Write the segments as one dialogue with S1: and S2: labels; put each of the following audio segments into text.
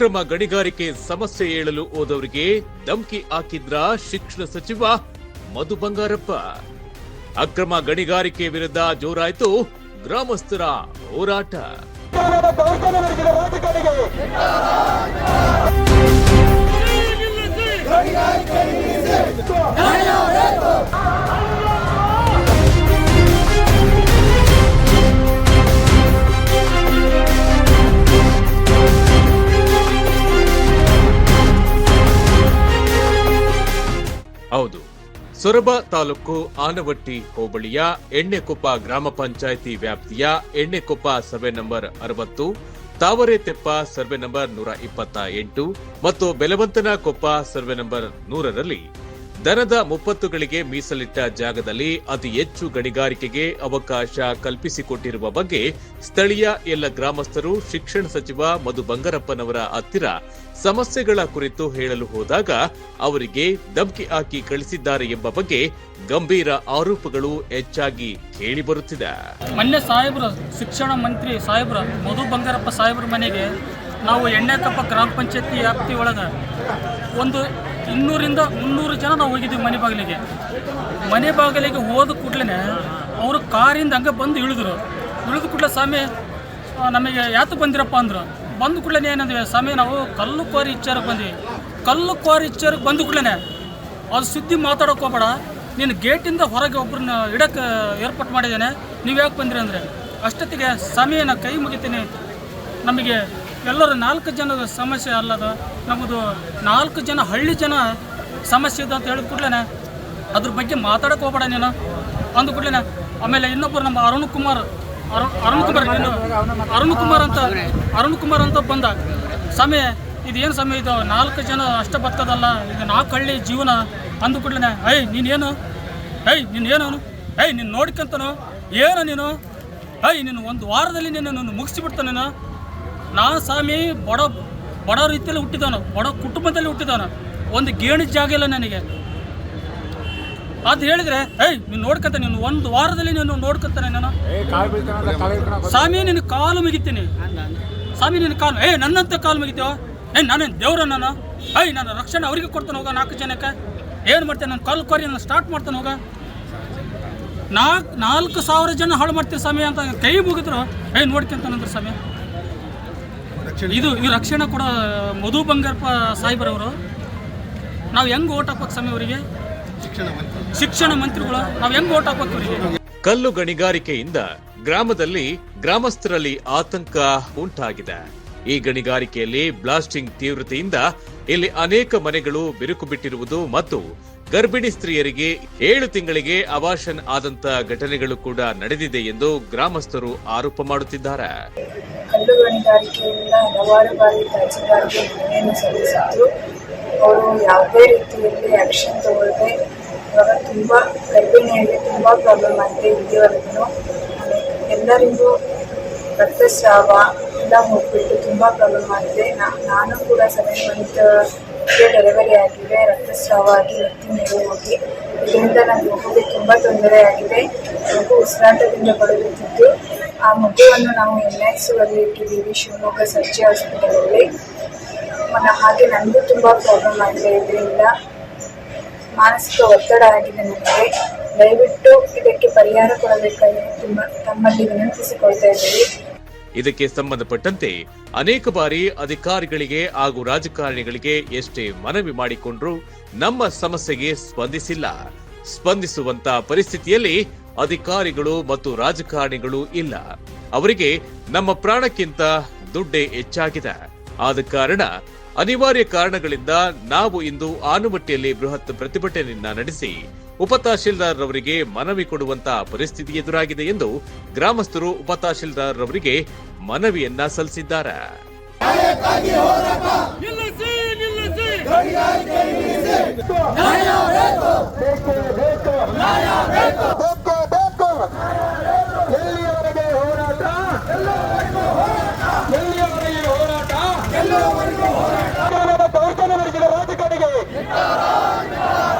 S1: ಅಕ್ರಮ ಗಣಿಗಾರಿಕೆ ಸಮಸ್ಯೆ ಏಳಲು ಹೋದವರಿಗೆ ಧಮಕಿ ಹಾಕಿದ್ರ ಶಿಕ್ಷಣ ಸಚಿವ ಮಧು ಬಂಗಾರಪ್ಪ. ಅಕ್ರಮ ಗಣಿಗಾರಿಕೆ ವಿರುದ್ಧ ಜೋರಾಯಿತು ಗ್ರಾಮಸ್ಥರ ಹೋರಾಟ. ಹೌದು. ಸೊರಬ ತಾಲೂಕು ಆನವಟ್ಟಿ ಹೋಬಳಿಯ ಎಣ್ಣೆಕೊಪ್ಪ ಗ್ರಾಮ ಪಂಚಾಯಿತಿ ವ್ಯಾಪ್ತಿಯ ಎಣ್ಣೆಕೊಪ್ಪ ಸರ್ವೆ ನಂಬರ್ ಅರವತ್ತು ತಾವರೆತೆಪ್ಪ ಸರ್ವೆ ನಂಬರ್ ನೂರ ಇಪ್ಪತ್ತ ಎಂಟು ಮತ್ತು ಬೆಲವಂತನ ಕೊಪ್ಪ ಸರ್ವೆ ನಂಬರ್ ನೂರರಲ್ಲಿ ದನದ ಮುಪ್ಪತ್ತುಗಳಿಗೆ ಮೀಸಲಿಟ್ಟ ಜಾಗದಲ್ಲಿ ಅತಿ ಹೆಚ್ಚು ಗಣಿಗಾರಿಕೆಗೆ ಅವಕಾಶ ಕಲ್ಪಿಸಿಕೊಟ್ಟಿರುವ ಬಗ್ಗೆ ಸ್ಥಳೀಯ ಎಲ್ಲ ಗ್ರಾಮಸ್ಥರು ಶಿಕ್ಷಣ ಸಚಿವ ಮಧು ಬಂಗಾರಪ್ಪನವರ ಹತ್ತಿರ ಸಮಸ್ಯೆಗಳ ಕುರಿತು ಹೇಳಲು ಹೋದಾಗ ಅವರಿಗೆ ಧಮಕಿ ಹಾಕಿ ಕಳಿಸಿದ್ದಾರೆ ಎಂಬ ಬಗ್ಗೆ ಗಂಭೀರ ಆರೋಪಗಳು ಹೆಚ್ಚಾಗಿ ಕೇಳಿಬರುತ್ತಿದೆ
S2: ಮೊನ್ನೆ ಸಾಹೇಬ್ರ, ಶಿಕ್ಷಣ ಮಂತ್ರಿ ಸಾಹೇಬ್ರ, ಮಧು ಬಂಗಾರಪ್ಪ ಸಾಹೇಬರ ಮನೆಗೆ ನಾವು ಎಣ್ಣೆಕಪ್ಪ ಗ್ರಾಮ ಪಂಚಾಯತಿ ವ್ಯಾಪ್ತಿ ಒಳಗೆ ಒಂದು ಇನ್ನೂರಿಂದ ಮುನ್ನೂರು ಜನ ನಾವು ಹೋಗಿದ್ದೀವಿ ಮನೆ ಬಾಗಿಲಿಗೆ. ಮನೆ ಬಾಗಿಲಿಗೆ ಹೋದ ಕೂಡಲೇ ಅವರು ಕಾರಿಂದ ಹಂಗೆ ಬಂದು ಇಳಿದ್ರು. ಇಳಿದ ಕೂಡಲೇ ಸ್ವಾಮಿ ನಮಗೆ ಯಾತು ಬಂದಿರಪ್ಪ ಅಂದರು. ಬಂದ ಕೂಡಲೇ ಏನಂದ್ವಿ, ಸ್ವಾಮಿ, ನಾವು ಕಲ್ಲು ಕ್ವಾರಿ ಇಚ್ಚಾರಕ್ಕೆ ಬಂದ್ವಿ. ಕಲ್ಲು ಕ್ವಾರಿ ಇಚ್ಚಾರಕ್ಕೆ ಬಂದ ಕೂಡಲೇ ಅದು ಸುದ್ದಿ ಮಾತಾಡೋಕೆ ಹೋಗ್ಬೇಡ. ನೀನು ಗೇಟಿಂದ ಹೊರಗೆ ಒಬ್ಬರನ್ನ ಇಡಕ್ಕೆ ಏರ್ಪಾಟ್ ಮಾಡಿದ್ದೇನೆ. ನೀವು ಯಾಕೆ ಬಂದಿರಿ ಅಂದರೆ? ಅಷ್ಟೊತ್ತಿಗೆ ಸ್ವಾಮಿ, ನಾ ಕೈ ಮುಗಿತೀನಿ. ನಮಗೆ ಎಲ್ಲರೂ ನಾಲ್ಕು ಜನದ ಸಮಸ್ಯೆ ಅಲ್ಲದ ನಮ್ಮದು ನಾಲ್ಕು ಜನ ಹಳ್ಳಿ ಜನ ಸಮಸ್ಯೆ ಇದೆ ಅಂತ ಹೇಳಿದ ಕೂಡಲೇ ಅದ್ರ ಬಗ್ಗೆ ಮಾತಾಡಕ್ಕೆ ಹೋಗ್ಬೇಡ ನೀನು. ಅಂದ ಕೂಡಲೇ ಆಮೇಲೆ ಇನ್ನೊಬ್ಬರು ನಮ್ಮ ಅರುಣ್ ಕುಮಾರ್ ಅರುಣ್ ಕುಮಾರ್ ನೀನು ಅರುಣ್ ಕುಮಾರ್ ಅಂತ, ಅರುಣ್ ಕುಮಾರ್ ಅಂತ ಬಂದ. ಸಮಯ ಇದೇನು ಸಮಯ ಇದು? ನಾಲ್ಕು ಜನ ಅಷ್ಟೇ ಬರ್ತದಲ್ಲ ಇದು ನಾಲ್ಕು ಹಳ್ಳಿ ಜೀವನ. ಅಂದ ಕೂಡಲೇ ಐ ನೀನೇನು? ಐ ನೀನೇನು ಐ ನೀನು ನೋಡ್ಕೊಂತನು? ಏನು ನೀನು? ಐ ನೀನು ಒಂದು ವಾರದಲ್ಲಿ ನೀನು ಮುಗಿಸಿಬಿಡ್ತಾನೆ ನೀನು ಸ್ವಾಮಿ ಬಡ ಬಡ ರೀತಿಯಲ್ಲಿ ಹುಟ್ಟಿದವನು ಬಡ ಕುಟುಂಬದಲ್ಲಿ ಹುಟ್ಟಿದವನು. ಒಂದು ಗೇಣಿ ಜಾಗ ಇಲ್ಲ ನನಗೆ. ಅದು ಹೇಳಿದ್ರೆ ಏಯ್ ನೀನು ನೋಡ್ಕೊತ ನೀನು ಒಂದು ವಾರದಲ್ಲಿ ನೀನು ನೋಡ್ಕೊತಾನೆ ನಾನು. ಸ್ವಾಮಿ ನಿನ್ನ ಕಾಲು ಮುಗಿತೀನಿ. ಸ್ವಾಮಿ ನಿನ್ನ ಕಾಲು ಏಯ್ ನನ್ನಂತ ಕಾಲು ಮುಗಿತೀವೋ ಏಯ್ ನಾನೇನು ದೇವ್ರ ನಾನು. ಏಯ್ ನಾನು ರಕ್ಷಣೆ ಅವರಿಗೆ ಕೊಡ್ತಾನೆ ಹೋಗ ನಾಲ್ಕು ಜನಕ್ಕೆ. ಏನು ಮಾಡ್ತೇನೆ ನಾನು ಕಾಲು ಕೋರಿ ನಾನು ಸ್ಟಾರ್ಟ್ ಮಾಡ್ತಾನೆ ಹೋಗ. ನಾಲ್ಕು ನಾಲ್ಕು ಸಾವಿರ ಜನ ಹಾಳು ಮಾಡ್ತೀನಿ ಸ್ವಾಮಿ ಅಂತ ಕೈ ಮುಗಿದ್ರು. ಏಯ್ ನೋಡ್ಕೊಂತಾನಂದ್ರೆ ಸ್ವಾಮಿ. ಇದು ಈ ರಕ್ಷಣೆ ಕೂಡ ಮಧು ಬಂಗಾರಪ್ಪ ಸಾಹೇಬರವರು. ನಾವು ಹೆಂಗ್ ಓಟ್ ಹಾಕ್ಬೇಕು ಸ್ವಾಮಿ ಅವರಿಗೆ? ಶಿಕ್ಷಣ ಮಂತ್ರಿಗಳು ನಾವು ಹೆಂಗ್ ಓಟ್ ಹಾಕ್ಬೇಕು ಅವರಿಗೆ?
S1: ಕಲ್ಲು ಗಣಿಗಾರಿಕೆಯಿಂದ ಗ್ರಾಮದಲ್ಲಿ ಗ್ರಾಮಸ್ಥರಲ್ಲಿ ಆತಂಕ ಉಂಟಾಗಿದೆ. ಈ ಗಣಿಗಾರಿಕೆಯಲ್ಲಿ ಬ್ಲಾಸ್ಟಿಂಗ್ ತೀವ್ರತೆಯಿಂದ ಇಲ್ಲಿ ಅನೇಕ ಮನೆಗಳು ಬಿರುಕು ಬಿಟ್ಟಿರುವುದು ಮತ್ತು ಗರ್ಭಿಣಿ ಸ್ತ್ರೀಯರಿಗೆ ಏಳು ತಿಂಗಳಿಗೆ ಅವಾಶನ್ ಆದಂತ ಘಟನೆಗಳು ಕೂಡ ನಡೆದಿದೆ ಎಂದು ಗ್ರಾಮಸ್ಥರು ಆರೋಪ ಮಾಡುತ್ತಿದ್ದಾರೆ.
S3: ಯಾವುದೇ ರೀತಿಯಲ್ಲಿ ತುಂಬ ರಕ್ತಸ್ರಾವ ಎಲ್ಲ ಹೋಗ್ಬಿಟ್ಟು ತುಂಬಾ ಪ್ರಾಬ್ಲಮ್ ಆಗಿದೆ. ನಾನು ಕೂಡ ಮಂತ್ ಡೆಲಿವರಿ ಆಗಿದೆ ರಕ್ತಸ್ರಾವ ಆಗಿ ರಕ್ತ ಹೋಗಿ ಇದರಿಂದ ನನ್ನ ಮಗುವಿಗೆ ತುಂಬ ತೊಂದರೆ ಆಗಿದೆ ಮಗು ಉಸಿರಾಟದಿಂದ ಬಳಲುತ್ತಿದ್ದು ಆ ಮಗುವನ್ನು ನಾವು ಎನ್ ಎಕ್ಸ್ ಅಲ್ಲಿ ಇಟ್ಟಿದ್ದೀವಿ, ಶಿವಮೊಗ್ಗ ಸರ್ಜಿ ಹಾಸ್ಪಿಟಲಲ್ಲಿ. ಹಾಗೆ ನನಗೂ ತುಂಬ ಪ್ರಾಬ್ಲಮ್ ಆಗಿದೆ. ಇದರಿಂದ ಮಾನಸಿಕ ಒತ್ತಡ ಆಗಿದೆ ನನಗೆ. ದಯವಿಟ್ಟು ಇದಕ್ಕೆ ಪರಿಹಾರ ಕೊಡಬೇಕಾಗಿ ತುಂಬ ತಮ್ಮಲ್ಲಿ ವಿನಂತಿಸಿಕೊಳ್ತಾ ಇದ್ದೀವಿ.
S1: ಇದಕ್ಕೆ ಸಂಬಂಧಪಟ್ಟಂತೆ ಅನೇಕ ಬಾರಿ ಅಧಿಕಾರಿಗಳಿಗೆ ಹಾಗೂ ರಾಜಕಾರಣಿಗಳಿಗೆ ಎಷ್ಟೇ ಮನವಿ ಮಾಡಿಕೊಂಡ್ರೂ ನಮ್ಮ ಸಮಸ್ಯೆಗೆ ಸ್ಪಂದಿಸಿಲ್ಲ. ಸ್ಪಂದಿಸುವಂತ ಪರಿಸ್ಥಿತಿಯಲ್ಲಿ ಅಧಿಕಾರಿಗಳು ಮತ್ತು ರಾಜಕಾರಣಿಗಳು ಇಲ್ಲ. ಅವರಿಗೆ ನಮ್ಮ ಪ್ರಾಣಕ್ಕಿಂತ ದುಡ್ಡೇ ಹೆಚ್ಚಾಗಿದೆ. ಆದ ಕಾರಣ ಅನಿವಾರ್ಯ ಕಾರಣಗಳಿಂದ ನಾವು ಇಂದು ಆನುಮಟ್ಟಿಯಲ್ಲಿ ಬೃಹತ್ ಪ್ರತಿಭಟನೆಯನ್ನ ನಡೆಸಿ ಉಪ ತಹಶೀಲ್ದಾರ್ ರವರಿಗೆ ಮನವಿ ಕೊಡುವಂತಹ ಪರಿಸ್ಥಿತಿ ಎದುರಾಗಿದೆ ಎಂದು ಗ್ರಾಮಸ್ಥರು ಉಪ ತಹಶೀಲ್ದಾರ್ ರವರಿಗೆ ಮನವಿಯನ್ನ ಸಲ್ಲಿಸಿದ್ದಾರೆ
S4: ಎಲ್ಲಿಯವರೆಗೆ ಹೋರಾಟ ಎಲ್ಲಿಯವರೆಗೆ ಹೋರಾಟ ಸರ್ಕಾರದ ದೌರ್ಜನ್ಯವರೆಗೆ ರಾಜಕಾರಣಿಗೆ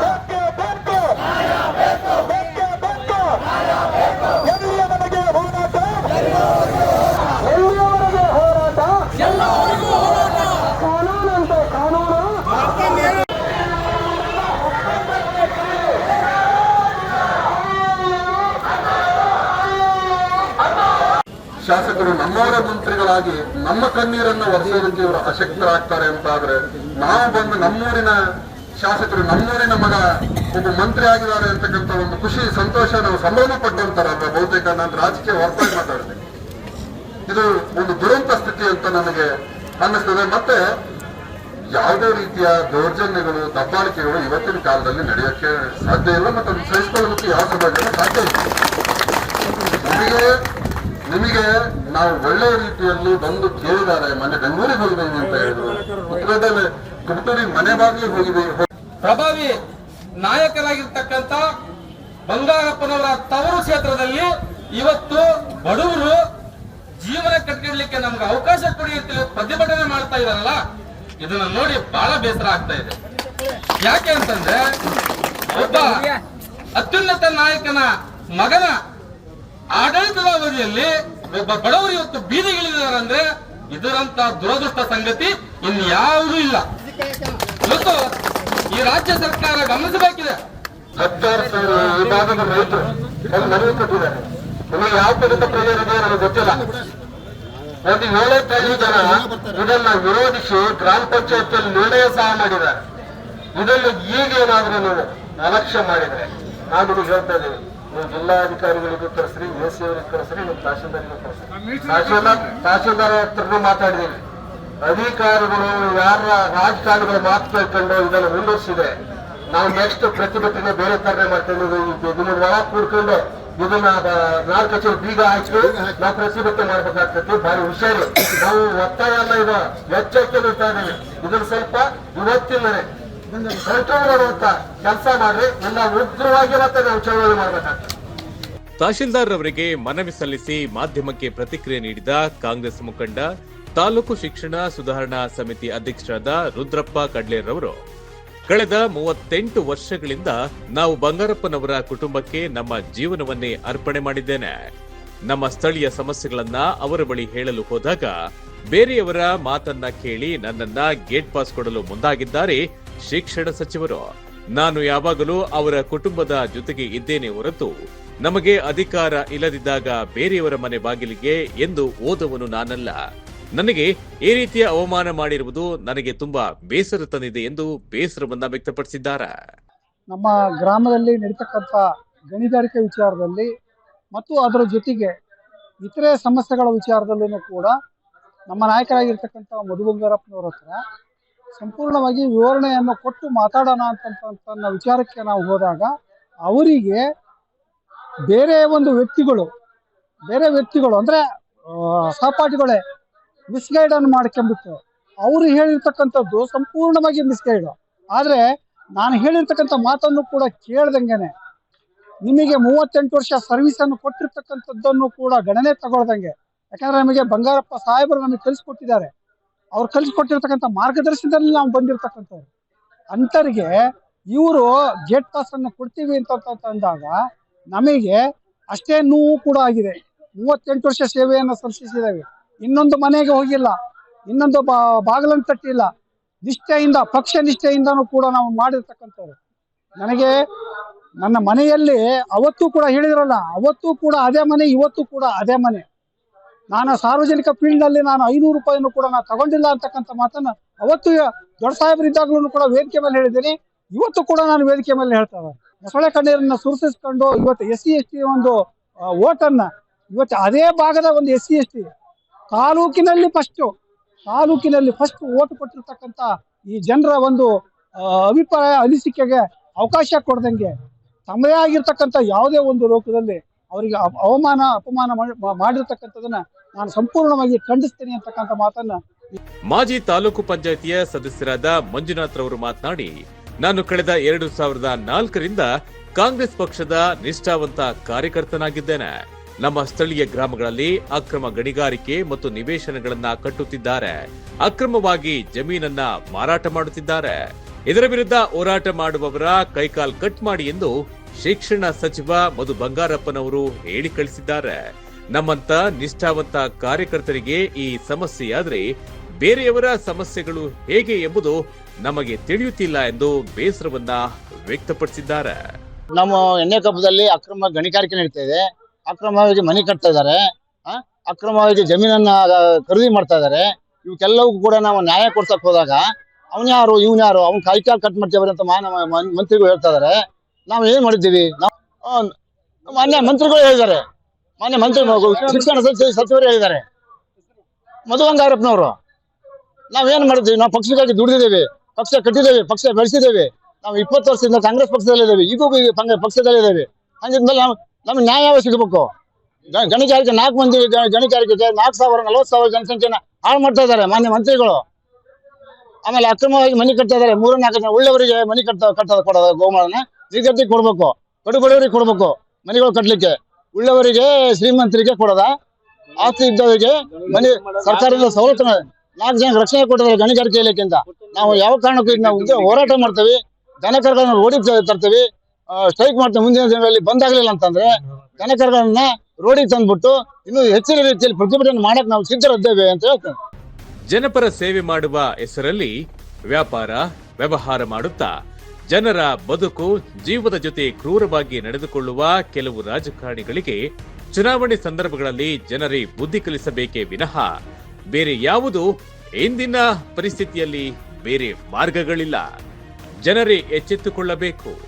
S4: ಬೇಕು ಬೇಕು ಬೇಕು ಬೇಕು ಎಲ್ಲಿಯವರೆಗೆ ಹೋರಾಟ ಎಲ್ಲಿಯವರೆಗೆ ಹೋರಾಟ
S5: ಶಾಸಕರು ನಮ್ಮವರ ಮಂತ್ರಿಗಳಾಗಿ ನಮ್ಮ ಕಣ್ಣೀರನ್ನು ಒರೆಸೋದಕ್ಕೆ ಇವರು ಅಶಕ್ತರಾಗ್ತಾರೆ ಅಂತ ಆದ್ರೆ ನಾವು ಬಂದು ನಮ್ಮೂರಿನ ಶಾಸಕರು, ನಮ್ಮೂರಿನ ಮಗ ಒಬ್ಬ ಮಂತ್ರಿ ಆಗಿದ್ದಾರೆ ಅಂತಕ್ಕಂಥ ಒಂದು ಖುಷಿ, ಸಂತೋಷ ನಾವು ಸಂಭ್ರಮ ಪಟ್ಟಂತಾರಲ್ವ ಬಹುತೇಕ ನಾನು ರಾಜಕೀಯ ಹೊರತಾಗಿ ಮಾತಾಡಿದೆ ಇದು ಒಂದು ದುರಂತ ಸ್ಥಿತಿ ಅಂತ ನನಗೆ ಅನ್ನಿಸ್ತದೆ. ಮತ್ತೆ ಯಾವುದೇ ರೀತಿಯ ದೌರ್ಜನ್ಯಗಳು, ದಬ್ಬಾಳಿಕೆಗಳು ಇವತ್ತಿನ ಕಾಲದಲ್ಲಿ ನಡೆಯೋಕ್ಕೆ ಸಾಧ್ಯ ಇಲ್ಲ ಮತ್ತು ಅದನ್ನು ಸಹಿಸಿಕೊಳ್ಳೋದಕ್ಕೆ ಯಾವ ಸಮಾಜ ಸಾಧ್ಯ ಇಲ್ಲ. ನಿಮಗೆ ನಿಮಗೆ ನಾವು ಒಳ್ಳೆ ರೀತಿಯಲ್ಲಿ ಬಂದು ಕೇಳಿದ್ದಾರೆ ಮನೆ ಬೆಂಗಳೂರಿಗೆ ಹೋಗಿದ್ದೀವಿ ಅಂತ ಹೇಳಿದ್ರು. ಉತ್ತರದಲ್ಲಿ ತುಮಕೂರಿ ಮನೆ ಬಾಗಿಲಿಗೆ ಹೋಗಿದ್ದೀವಿ
S6: ಪ್ರಭಾವಿ ನಾಯಕರಾಗಿರ್ತಕ್ಕಂಥ ಬಂಗಾರಪ್ಪನವರ ತವರು ಕ್ಷೇತ್ರದಲ್ಲಿ ಇವತ್ತು ಬಡವರು ಜೀವನ ಕಟ್ಕೊಳ್ಳಿಕ್ಕೆ ನಮ್ಗೆ ಅವಕಾಶ ಕೊಡಿ ಅಂತ ಪ್ರತಿಭಟನೆ ಮಾಡ್ತಾ ಇದಾರಲ್ಲ ಇದನ್ನ ನೋಡಿ ಬಹಳ ಬೇಸರ ಆಗ್ತಾ ಇದೆ. ಯಾಕೆ ಅಂತಂದ್ರೆ ಒಬ್ಬ ಅತ್ಯುನ್ನತ ನಾಯಕನ ಮಗನ ಆಡಳಿತದ ಅವಧಿಯಲ್ಲಿ ಬಡವರು ಇವತ್ತು ಬೀದಿಗಿಳಿದಾರೆ ಅಂದ್ರೆ ಇದರಂತ ದುರದೃಷ್ಟ ಸಂಗತಿ ಇನ್ಯಾವುದೂ ಇಲ್ಲ. ಇವತ್ತು ಈ ರಾಜ್ಯ ಸರ್ಕಾರ ಗಮನಿಸಬೇಕಿದೆ.
S5: ಹತ್ತಾರು ಸಾವಿರ ಈ ಭಾಗದ ರೈತರು ನಿಮಗೆ ಯಾವ ಪಡಿತ ಪ್ರಯೋಜನ ಇದೆ ನನಗೆ ಗೊತ್ತಿಲ್ಲ. ಒಂದು ಏಳೆಂಟೈದು ಜನ ಇದನ್ನ ವಿರೋಧಿಸಿ ಗ್ರಾಮ ಪಂಚಾಯತಿಯಲ್ಲಿ ನಿರ್ಣಯ ಸಹ ಮಾಡಿದ್ದಾರೆ. ಇದನ್ನು ಈಗೇನಾದ್ರೂ ನಾವು ಅಲಕ್ಷ್ಯ ಮಾಡಿದ್ರೆ ನಾನು ಹೇಳ್ತಾ ಇದ್ದೀನಿ. ನೀವು ಜಿಲ್ಲಾಧಿಕಾರಿಗಳಿಗೂ ಕಳಿಸ್ರಿ ಎ ಸಿ ಅವರಿಗೆ ಕಳಿಸ್ರಿ ನೀವು ತಹಶೀಲ್ದಾರಿಗೂ ಕಳಿಸ್ರಿ ತಹಶೀಲ್ದಾರ್ ತಹಶೀಲ್ದಾರ್ ಹತ್ರನೂ ಅಧಿಕಾರಿಗಳು ಯಾರ ರಾಜಕಾರಣಿಗಳ ಮಾತು ಕೇಳ್ಕೊಂಡು ಇದನ್ನು ಮುಂದುವರಿಸಿದೆ. ನಾವು ನೆಕ್ಸ್ಟ್ ಪ್ರತಿಭಟನೆ ಬೇರೆ ತರನೇ ಮಾಡ್ತೇವೆ. ಇದನ್ನ ಒಳ ಕೂಡ್ಕೊಂಡು ಇದನ್ನ ನಾಲ್ಕು ಕಚೇರಿ ಬೀಗ ಹಾಕಿ ನಾವು ಪ್ರತಿಭಟನೆ ಮಾಡ್ಬೇಕಾಗ್ತೈತಿ. ಬಾರಿ ಹುಷಾರು. ನಾವು ಒತ್ತಾಯ ಅಲ್ಲ ಇದು ಎಚ್ಚರಿಕೆ ಇದನ್ನ ಸ್ವಲ್ಪ ಇವತ್ತಿಂದನೇ ಮಾಡುವಂತ ಕೆಲಸ ಮಾಡ್ರಿ. ಎಲ್ಲ ನಾವು ಚಳವಳಿ
S1: ತಹಶೀಲ್ದಾರ್ ಅವರಿಗೆ ಮನವಿ ಸಲ್ಲಿಸಿ ಮಾಧ್ಯಮಕ್ಕೆ ಪ್ರತಿಕ್ರಿಯೆ ನೀಡಿದ ಕಾಂಗ್ರೆಸ್ ಮುಖಂಡ, ತಾಲೂಕು ಶಿಕ್ಷಣ ಸುಧಾರಣಾ ಸಮಿತಿ ಅಧ್ಯಕ್ಷರಾದ ರುದ್ರಪ್ಪ ಕಡ್ಲೇರವರು, ಕಳೆದ ಮೂವತ್ತೆಂಟು ವರ್ಷಗಳಿಂದ ನಾವು ಬಂಗಾರಪ್ಪನವರ ಕುಟುಂಬಕ್ಕೆ ನಮ್ಮ ಜೀವನವನ್ನೇ ಅರ್ಪಣೆ ಮಾಡಿದ್ದೇನೆ. ನಮ್ಮ ಸ್ಥಳೀಯ ಸಮಸ್ಯೆಗಳನ್ನ ಅವರ ಬಳಿ ಹೇಳಲು ಹೋದಾಗ, ಬೇರೆಯವರ ಮಾತನ್ನ ಕೇಳಿ ನನ್ನನ್ನ ಗೇಟ್ ಪಾಸ್ ಕೊಡಲು ಮುಂದಾಗಿದ್ದಾರೆ. ಶಿಕ್ಷಣ ಸಚಿವರು, ನಾನು ಯಾವಾಗಲೂ ಅವರ ಕುಟುಂಬದ ಜೊತೆಗೆ ಇದ್ದೇನೆ ಹೊರತು ನಮಗೆ ಅಧಿಕಾರ ಇಲ್ಲದಿದ್ದಾಗ ಬೇರೆಯವರ ಮನೆ ಬಾಗಿಲಿಗೆ ಎಂದು ಓದವನು ನಾನಲ್ಲ. ನನಗೆ ಈ ರೀತಿಯ ಅವಮಾನ ಮಾಡಿರುವುದು ನನಗೆ ತುಂಬಾ ಬೇಸರ ತಂದಿದೆ ಎಂದು ಬೇಸರವನ್ನ ವ್ಯಕ್ತಪಡಿಸಿದ್ದಾರೆ.
S7: ನಮ್ಮ ಗ್ರಾಮದಲ್ಲಿ ನಡೀತಕ್ಕಂಥ ಗಣಿಗಾರಿಕೆ ವಿಚಾರದಲ್ಲಿ ಮತ್ತು ಅದರ ಜೊತೆಗೆ ಇತರೆ ಸಮಸ್ಯೆಗಳ ವಿಚಾರದಲ್ಲೂ ಕೂಡ ನಮ್ಮ ನಾಯಕರಾಗಿರ್ತಕ್ಕಂಥ ಮಧು ಬಂಗಾರಪ್ಪನವ್ರ ಹತ್ರ ಸಂಪೂರ್ಣವಾಗಿ ವಿವರಣೆಯನ್ನು ಕೊಟ್ಟು ಮಾತಾಡೋಣ ಅಂತಂತ ವಿಚಾರಕ್ಕೆ ನಾವು ಹೋದಾಗ ಅವರಿಗೆ ಬೇರೆ ಒಂದು ವ್ಯಕ್ತಿಗಳು, ಬೇರೆ ವ್ಯಕ್ತಿಗಳು ಅಂದರೆ ಸಹಪಾಠಿಗಳೇ ಮಿಸ್ಗೈಡ್ ಅನ್ನು ಮಾಡ್ಕೊಂಡ್ಬಿಟ್ಟು, ಅವರು ಹೇಳಿರ್ತಕ್ಕಂಥದ್ದು ಸಂಪೂರ್ಣವಾಗಿ ಮಿಸ್ಗೈಡ್ ಆದರೆ ನಾನು ಹೇಳಿರ್ತಕ್ಕಂಥ ಮಾತನ್ನು ಕೂಡ ಕೇಳ್ದಂಗೆನೆ, ನಿಮಗೆ ಮೂವತ್ತೆಂಟು ವರ್ಷ ಸರ್ವಿಸ್ ಅನ್ನು ಕೊಟ್ಟಿರ್ತಕ್ಕಂಥದ್ದನ್ನು ಕೂಡ ಗಣನೆ ತಗೊಳ್ದಂಗೆ. ಯಾಕಂದ್ರೆ ನಮಗೆ ಬಂಗಾರಪ್ಪ ಸಾಹೇಬರು ನಮಗೆ ಕಲಿಸ್ಕೊಟ್ಟಿದ್ದಾರೆ ಅವ್ರು ಕಲಿಸ್ಕೊಟ್ಟಿರ್ತಕ್ಕಂಥ ಮಾರ್ಗದರ್ಶನದಲ್ಲಿ ನಾವು ಬಂದಿರತಕ್ಕಂಥವ್ರು. ಅಂತರಿಗೆ ಇವರು ಗೇಟ್ ಪಾಸ್ ಅನ್ನು ಕೊಡ್ತೀವಿ ಅಂತ ಅಂದಾಗ ನಮಗೆ ಅಷ್ಟೇ ನೋವು ಕೂಡ ಆಗಿದೆ. ಮೂವತ್ತೆಂಟು ವರ್ಷ ಸೇವೆಯನ್ನು ಸಲ್ಲಿಸಿದ್ದೇವೆ ಇನ್ನೊಂದು ಮನೆಗೆ ಹೋಗಿಲ್ಲ. ಇನ್ನೊಂದು ಬಾ, ಬಾಗಿಲನ್ನು ತಟ್ಟಿಲ್ಲ. ನಿಷ್ಠೆಯಿಂದ, ಪಕ್ಷ ನಿಷ್ಠೆಯಿಂದನೂ ಕೂಡ ನಾವು ಮಾಡಿರ್ತಕ್ಕಂಥವ್ರು. ನನಗೆ ನನ್ನ ಮನೆಯಲ್ಲಿ ಅವತ್ತು ಕೂಡ ಹೇಳಿದ್ರಲ್ಲ, ಅವತ್ತು ಕೂಡ ಅದೇ ಮನೆ, ಇವತ್ತು ಕೂಡ ಅದೇ ಮನೆ. ನಾನು ಸಾರ್ವಜನಿಕ ಫೀಲ್ಡ್ನಲ್ಲಿ ನಾನು ಐನೂರು ರೂಪಾಯಿನೂ ಕೂಡ ನಾನು ತಗೊಂಡಿಲ್ಲ ಅಂತಕ್ಕಂಥ ಮಾತನ್ನ ಅವತ್ತು ದೊಡ್ಡ ಸಾಹೇಬರಿದ್ದಾಗಲೂ ಕೂಡ ವೇದಿಕೆ ಮೇಲೆ ಹೇಳಿದ್ದೀನಿ. ಇವತ್ತು ಕೂಡ ನಾನು ವೇದಿಕೆ ಮೇಲೆ ಹೇಳ್ತಾ ಮೊಸಳೆ ಕಣ್ಣೀರನ್ನು ಸುರಿಸಿಕೊಂಡು ಇವತ್ತು ಎಸ್ ಸಿ ಎಸ್ ಟಿ ಒಂದು ಓಟನ್ನು ಇವತ್ತು ಅದೇ ಭಾಗದ ಒಂದು ಎಸ್ ಸಿ ಎಸ್ ಟಿ ತಾಲೂಕಿನಲ್ಲಿ ಫಸ್ಟ್ ತಾಲೂಕಿನಲ್ಲಿ ಫಸ್ಟ್ ಓಟ್ ಕೊಟ್ಟಿರ್ತಕ್ಕಂಥ ಈ ಜನರ ಒಂದು ಅಭಿಪ್ರಾಯ ಅನಿಸಿಕೆಗೆ ಅವಕಾಶ ಕೊಡ್ದಂಗೆ ತಮ್ಮದೇ ಆಗಿರ್ತಕ್ಕಂಥ ಯಾವುದೇ ಒಂದು ಲೋಕದಲ್ಲಿ ಅವರಿಗೆ ಅವಮಾನ, ಅಪಮಾನ ಮಾಡಿ- ಮಾಡಿರ್ತಕ್ಕಂಥದನ್ನ ನಾನು ಸಂಪೂರ್ಣವಾಗಿ ಖಂಡಿಸ್ತೇನೆ ಅಂತಕ್ಕಂಥ ಮಾತನ್ನ
S1: ಮಾಜಿ ತಾಲೂಕು ಪಂಚಾಯತಿಯ ಸದಸ್ಯರಾದ ಮಂಜುನಾಥ್ ರವರು ಮಾತನಾಡಿ, ನಾನು ಕಳೆದ ಎರಡು ಸಾವಿರದ ನಾಲ್ಕರಿಂದ ಕಾಂಗ್ರೆಸ್ ಪಕ್ಷದ ನಿಷ್ಠಾವಂತ ಕಾರ್ಯಕರ್ತನಾಗಿದ್ದೇನೆ. ನಮ್ಮ ಸ್ಥಳೀಯ ಗ್ರಾಮಗಳಲ್ಲಿ ಅಕ್ರಮ ಗಣಿಗಾರಿಕೆ ಮತ್ತು ನಿವೇಶನಗಳನ್ನ ಕಟ್ಟುತ್ತಿದ್ದಾರೆ. ಅಕ್ರಮವಾಗಿ ಜಮೀನನ್ನ ಮಾರಾಟ ಮಾಡುತ್ತಿದ್ದಾರೆ. ಇದರ ವಿರುದ್ಧ ಹೋರಾಟ ಮಾಡುವವರ ಕೈಕಾಲ್ ಕಟ್ ಮಾಡಿ ಎಂದು ಶಿಕ್ಷಣ ಸಚಿವ ಮಧು ಬಂಗಾರಪ್ಪನವರು ಹೇಳಿ ಕಳಿಸಿದ್ದಾರೆ ನಮ್ಮಂತ ನಿಷ್ಠಾವಂತ ಕಾರ್ಯಕರ್ತರಿಗೆ ಈ ಸಮಸ್ಯೆಯಾದರೆ ಬೇರೆಯವರ ಸಮಸ್ಯೆಗಳು ಹೇಗೆ ಎಂಬುದು ನಮಗೆ ತಿಳಿಯುತ್ತಿಲ್ಲ ಎಂದು ಬೇಸರವನ್ನ ವ್ಯಕ್ತಪಡಿಸಿದ್ದಾರೆ.
S8: ನಮ್ಮ ಎಣ್ಣೆ ಕಬ್ಬದಲ್ಲಿ ಅಕ್ರಮ ಗಣಿಗಾರಿಕೆ ನಡೀತಾ ಇದೆ. ಅಕ್ರಮವಾಗಿ ಮನೆ ಕಟ್ತಾ ಇದ್ದಾರೆ. ಅಕ್ರಮವಾಗಿ ಜಮೀನನ್ನ ಖರೀದಿ ಮಾಡ್ತಾ ಇದ್ದಾರೆ. ಇವಕ್ಕೆಲ್ಲವೂ ಕೂಡ ನಾವು ನ್ಯಾಯ ಕೊಡ್ಸಕ್ ಹೋದಾಗ ಅವನ್ ಯಾರು, ಇವನ್ ಯಾರು, ಅವ್ನ್ ಕೈ ಕಾಲು ಕಟ್ ಮಾಡ್ತೇವ್ರಿ ಅಂತ ಮಂತ್ರಿಗಳು ಹೇಳ್ತಾ ಇದಾರೆ ನಾವು ಏನ್ ಮಾಡಿದ್ದೀವಿ? ನಾವು ಮಾನ್ಯ ಮಂತ್ರಿಗಳು ಹೇಳಿದ್ದಾರೆ. ಮಾನ್ಯ ಮಂತ್ರಿ ಶಿಕ್ಷಣ ಸಚಿವ- ಸಚಿವರು ಹೇಳಿದ್ದಾರೆ ಮಧು ಬಂಗಾರಪ್ಪನವರು ಏನು ಮಾಡಿದ್ವಿ? ನಾವು ಪಕ್ಷಕ್ಕಾಗಿ ದುಡಿದಿದ್ದೇವೆ, ಪಕ್ಷ ಕಟ್ಟಿದ್ದೇವೆ, ಪಕ್ಷ ಬೆಳೆಸಿದ್ದೇವೆ. ನಾವು ಇಪ್ಪತ್ತು ವರ್ಷದಿಂದ ಕಾಂಗ್ರೆಸ್ ಪಕ್ಷದಲ್ಲಿದ್ದೇವೆ ಈಗೂ ಪಕ್ಷದಲ್ಲಿದ್ದೇವೆ ಹಂಗಿದ್ಮೇಲೆ ನಾವು ನಮ್ಗೆ ನ್ಯಾಯ ಸಿಗಬೇಕು? ಗಣಿಗಾರಿಕೆ ನಾಲ್ಕು ಮಂದಿ ಗಣಿಗಾರಿಕೆ ನಾಲ್ಕು ಸಾವಿರ, ನಲವತ್ತು ಸಾವಿರ ಜನಸಂಖ್ಯೆನ ಹಾಳು ಮಾಡ್ತಾ ಇದ್ದಾರೆ ಮಾನ್ಯ ಮಂತ್ರಿಗಳು. ಆಮೇಲೆ ಅಕ್ರಮವಾಗಿ ಮನೆ ಕಟ್ತಾ ಇದ್ದಾರೆ. ಮೂರು ನಾಲ್ಕು ಜನ ಒಳ್ಳೆಯವರಿಗೆ ಮನೆ ಕಟ್ಟ ಕಟ್ಟೋದು ಕೊಡೋದು ಗೋಮಾಳನ. ನಿರ್ಗತಿಗೆ ಕೊಡ್ಬೇಕು, ಕಡು ಬಡವರಿಗೆ ಕೊಡ್ಬೇಕು ಮನೆಗಳು ಕಟ್ಲಿಕ್ಕೆ. ಉಳ್ಳವರಿಗೆ, ಶ್ರೀಮಂತರಿಗೆ ಕೊಡದ? ಆಸ್ತಿ ಇದ್ದವರಿಗೆ, ಮನೆ ಸರ್ಕಾರದಿಂದ ಸವಲತ್ತು ನಾಲ್ಕು ಜನ ರಕ್ಷಣೆ ಕೊಟ್ಟಿದ್ದಾರೆ ಗಣಿಗಾರಿಕೆ ಇಲಾಖೆಯಿಂದ. ನಾವು ಯಾವ ಕಾರಣಕ್ಕೂ ನಾವು ಹೋರಾಟ ಮಾಡ್ತೇವೆ. ದನಕರಗಳನ್ನ ರೋಡಿ ತರ್ತೇವೆ. ಸ್ಟ್ರೈಕ್ ಮಾಡ್ತೇವೆ ಮುಂದಿನ ದಿನಗಳಲ್ಲಿ ಬಂದ್ ಆಗ್ಲಿಲ್ಲ ಅಂತಂದ್ರೆ ದನಕರಗಳನ್ನ ರೋಡಿಗೆ ತಂದ್ಬಿಟ್ಟು ಇನ್ನು ಹೆಚ್ಚಿನ ರೀತಿಯಲ್ಲಿ ಪ್ರತಿಭಟನೆ ಮಾಡಕ್ ನಾವು ಸಿದ್ಧರಿದ್ದೇವೆ ಅಂತ ಹೇಳ್ತೇವೆ
S1: ಜನಪರ ಸೇವೆ ಮಾಡುವ ಹೆಸರಲ್ಲಿ ವ್ಯಾಪಾರ, ವ್ಯವಹಾರ ಮಾಡುತ್ತಾ ಜನರ ಬದುಕು ಜೀವದ ಜೊತೆ ಕ್ರೂರವಾಗಿ ನಡೆದುಕೊಳ್ಳುವ ಕೆಲವು ರಾಜಕಾರಣಿಗಳಿಗೆ ಚುನಾವಣೆ ಸಂದರ್ಭಗಳಲ್ಲಿ ಜನರೇ ಬುದ್ಧಿ ಕಲಿಸಬೇಕೇ ವಿನಃ. ಬೇರೆ ಯಾವುದು ಇಂದಿನ ಪರಿಸ್ಥಿತಿಯಲ್ಲಿ ಬೇರೆ ಮಾರ್ಗಗಳಿಲ್ಲ. ಜನರೇ ಎಚ್ಚೆತ್ತುಕೊಳ್ಳಬೇಕು.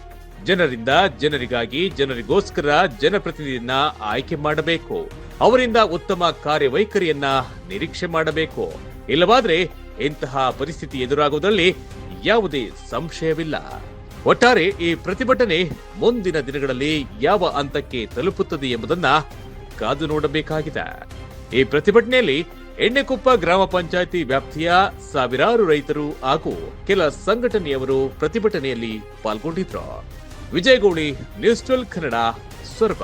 S1: ಜನರಿಂದ ಜನರಿಗಾಗಿ ಜನರಿಗೋಸ್ಕರ ಜನಪ್ರತಿನಿಧಿಯನ್ನ ಆಯ್ಕೆ ಮಾಡಬೇಕು. ಅವರಿಂದ ಉತ್ತಮ ಕಾರ್ಯವೈಖರಿಯನ್ನ ನಿರೀಕ್ಷೆ ಮಾಡಬೇಕು. ಇಲ್ಲವಾದ್ರೆ ಇಂತಹ ಪರಿಸ್ಥಿತಿ ಎದುರಾಗುವುದರಲ್ಲಿ ಯಾವುದೇ ಸಂಶಯವಿಲ್ಲ. ಒಟ್ಟಾರೆ ಈ ಪ್ರತಿಭಟನೆ ಮುಂದಿನ ದಿನಗಳಲ್ಲಿ ಯಾವ ಹಂತಕ್ಕೆ ತಲುಪುತ್ತದೆ ಎಂಬುದನ್ನ ಕಾದು ನೋಡಬೇಕಾಗಿದೆ. ಈ ಪ್ರತಿಭಟನೆಯಲ್ಲಿ ಎಣ್ಣೆಕೊಪ್ಪ ಗ್ರಾಮ ಪಂಚಾಯಿತಿ ವ್ಯಾಪ್ತಿಯ ಸಾವಿರಾರು ರೈತರು ಹಾಗೂ ಕೆಲ ಸಂಘಟನೆಯವರು ಪ್ರತಿಭಟನೆಯಲ್ಲಿ ಪಾಲ್ಗೊಂಡಿದ್ರು ವಿಜಯಗೌಳಿ, ನ್ಯೂಸ್ ಟ್ವೆಲ್ ಕನ್ನಡ, ಸೊರಬ.